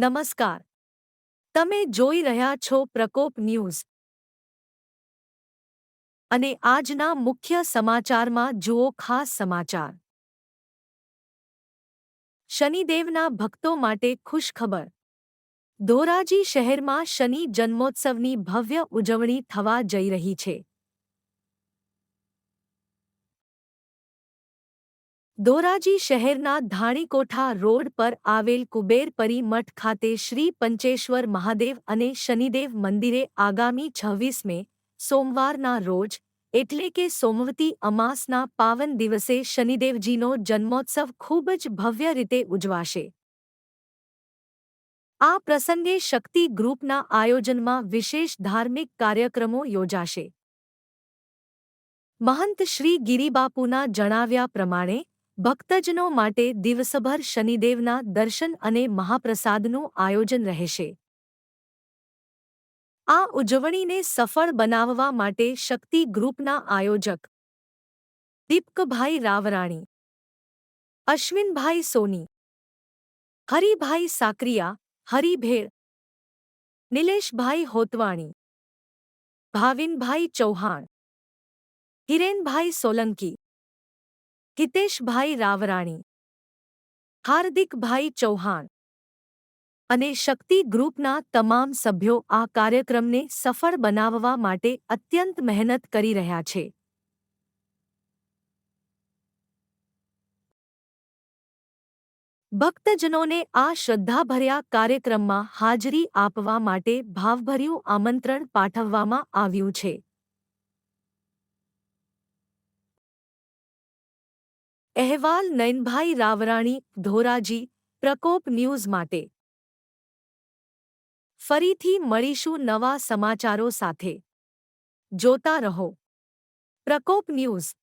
નમસ્કાર. તમે જોઈ રહ્યા છો પ્રકોપ ન્યૂઝ. અને આજના મુખ્ય સમાચારમાં જુઓ ખાસ સમાચાર. શનિદેવના ભક્તો માટે ખુશખબર. ધોરાજી શહેરમાં શનિ જન્મોત્સવની ભવ્ય ઉજવણી થવા જઈ રહી છે. ધોરાજી શહેરના ધાણીકોઠા રોડ પર આવેલ કુબેર પરી મઠ ખાતે શ્રી પંચેશ્વર મહાદેવ અને શનિદેવ મંદિરે આગામી છવ્વીસ મે સોમવારના રોજ, એટલે કે સોમવતી અમાસના પાવન દિવસે શનિદેવજીનો જન્મોત્સવ ખૂબ જ ભવ્ય રીતે ઉજવાશે. આ પ્રસંગે શક્તિ ગ્રુપના આયોજનમાં વિશેષ ધાર્મિક કાર્યક્રમો યોજાશે. મહંત શ્રી ગિરિબાપુના જણાવ્યા પ્રમાણે ભક્તજનો માટે દિવસભર શનિદેવના દર્શન અને મહાપ્રસાદનું આયોજન રહેશે. આ ઉજવણીને સફળ બનાવવા માટે શક્તિ ગ્રુપના આયોજક દીપકભાઈ રાવરાણી, અશ્વિનભાઈ સોની, હરિભાઈ સાકરિયા, હરિભેળ, નિલેશભાઈ હોતવાણી, ભાવિનભાઈ ચૌહાણ, હિરેનભાઈ સોલંકી હિતેશભાઈ રાવરાણી, હાર્દિકભાઈ ચૌહાણ અને શક્તિ ગ્રુપના તમામ સભ્યો આ કાર્યક્રમને સફળ બનાવવા માટે અત્યંત મહેનત કરી રહ્યા છે. ભક્તજનોને આ શ્રદ્ધાભર્યા કાર્યક્રમમાં હાજરી આપવા માટે ભાવભર્યું આમંત્રણ પાઠવવામાં આવ્યું છે. અહેવાલ નયનભાઈ રાવરાણી, ધોરાજી, પ્રકોપ ન્યૂઝ માટે. ફરીથી મળીશું નવા સમાચારો સાથે. જોતા રહો. પ્રકોપ ન્યૂઝ.